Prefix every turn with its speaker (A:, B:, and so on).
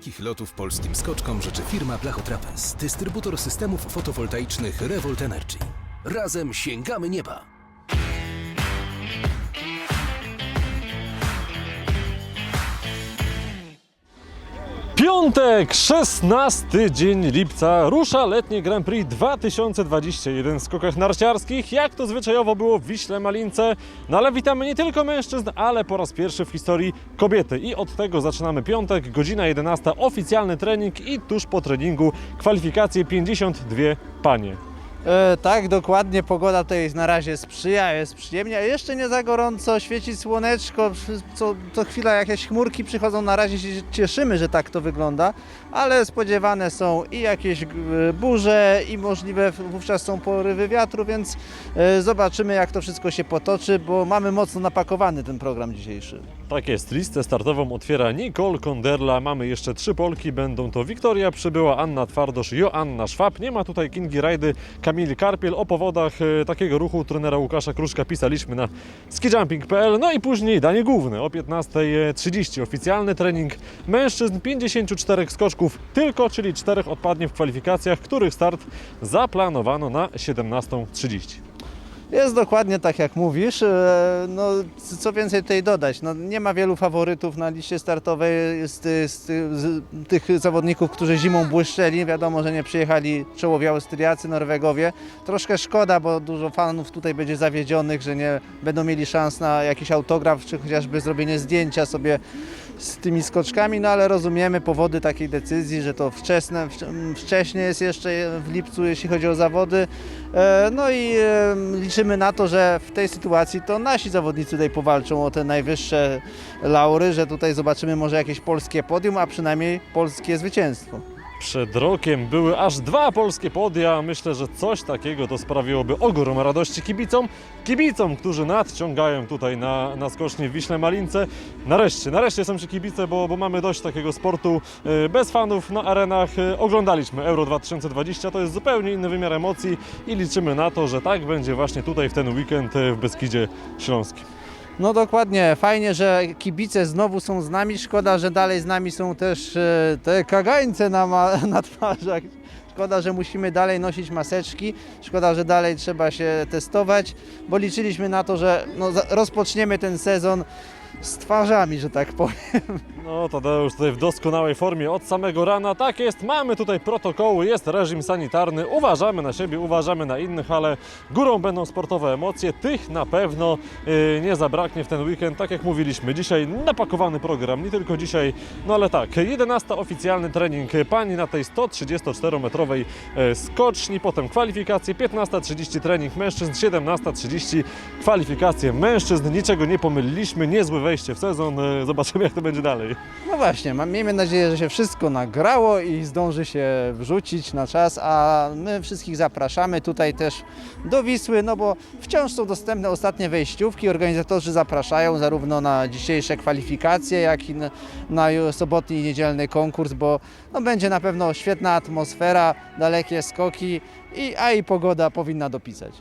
A: Wielkich lotów polskim skoczkom życzy firma Blachotrapez, dystrybutor systemów fotowoltaicznych Revolt Energy. Razem sięgamy nieba!
B: Piątek, 16 dzień lipca, rusza letnie Grand Prix 2021 w skokach narciarskich, jak to zwyczajowo było w Wiśle Malince. No ale witamy nie tylko mężczyzn, ale po raz pierwszy w historii kobiety. I od tego zaczynamy piątek, godzina 11, oficjalny trening i tuż po treningu kwalifikacje 52 panie.
C: E, tak, dokładnie. Pogoda tutaj na razie sprzyja, jest przyjemnie. Jeszcze nie za gorąco, świeci słoneczko. Co, co chwila jakieś chmurki przychodzą. Na razie się cieszymy, że tak to wygląda, ale spodziewane są i jakieś burze, i możliwe wówczas są porywy wiatru, więc e, zobaczymy, jak to wszystko się potoczy, bo mamy mocno napakowany ten program dzisiejszy.
B: Tak jest, listę startową otwiera Nicole Konderla. Mamy jeszcze trzy Polki, będą to Wiktoria Przybyła, Anna Twardosz, Joanna Szwab. Nie ma tutaj Kingi Rajdy, Kamili Karpiel. O powodach e, takiego ruchu trenera Łukasza Kruszka pisaliśmy na skijumping.pl. No i później danie główne o 15.30. Oficjalny trening mężczyzn, 54 skoczków tylko, czyli 4 odpadnie w kwalifikacjach, których start zaplanowano na 17.30.
C: Jest dokładnie tak jak mówisz. E, No, co więcej tutaj dodać? No, nie ma wielu faworytów na liście startowej z, z, z tych zawodników, którzy zimą błyszczeli. Wiadomo, że nie przyjechali czołowi Austriacy, Norwegowie. Troszkę szkoda, bo dużo fanów tutaj będzie zawiedzionych, że nie będą mieli szans na jakiś autograf, czy chociażby zrobienie zdjęcia sobie z tymi skoczkami, no ale rozumiemy powody takiej decyzji, że to wczesne, wcz- wcześnie jest jeszcze w lipcu, jeśli chodzi o zawody. E, No i e, liczymy na to, że w tej sytuacji to nasi zawodnicy tutaj powalczą o te najwyższe laury, że tutaj zobaczymy może jakieś polskie podium, a przynajmniej polskie zwycięstwo.
B: Przed rokiem były aż dwa polskie podia. Myślę, że coś takiego to sprawiłoby ogrom radości kibicom. Kibicom, którzy nadciągają tutaj na, na skocznie w Wiśle Malince. Nareszcie, nareszcie są ci kibice, bo, bo mamy dość takiego sportu e, bez fanów na arenach. E, Oglądaliśmy Euro 2020, to jest zupełnie inny wymiar emocji i liczymy na to, że tak będzie właśnie tutaj w ten weekend e, w Beskidzie Śląskim.
C: No dokładnie, fajnie, że kibice znowu są z nami. Szkoda, że dalej z nami są też e, te kagańce na, na twarzach. Szkoda, że musimy dalej nosić maseczki. Szkoda, że dalej trzeba się testować, bo liczyliśmy na to, że no, rozpoczniemy ten sezon z twarzami, że tak powiem.
B: No, Tadeusz tutaj w doskonałej formie od samego rana. Tak jest, mamy tutaj protokoły, jest reżim sanitarny, uważamy na siebie, uważamy na innych, ale górą będą sportowe emocje. Tych na pewno yy, nie zabraknie w ten weekend. Tak jak mówiliśmy, dzisiaj napakowany program, nie tylko dzisiaj, no ale tak, 11 oficjalny trening pani na tej 134-metrowej e, skoczni, potem kwalifikacje, 15.30 trening mężczyzn, 17.30 kwalifikacje mężczyzn. Niczego nie pomyliliśmy, wejście w sezon. E, Zobaczymy jak to będzie dalej.
C: No właśnie, mam, miejmy nadzieję, że się wszystko nagrało i zdąży się wrzucić na czas, a my wszystkich zapraszamy tutaj też do Wisły, no bo wciąż są dostępne ostatnie wejściówki. Organizatorzy zapraszają zarówno na dzisiejsze kwalifikacje, jak i na, na sobotni i niedzielny konkurs, bo no, będzie na pewno świetna atmosfera, dalekie skoki, i, a i pogoda powinna dopisać.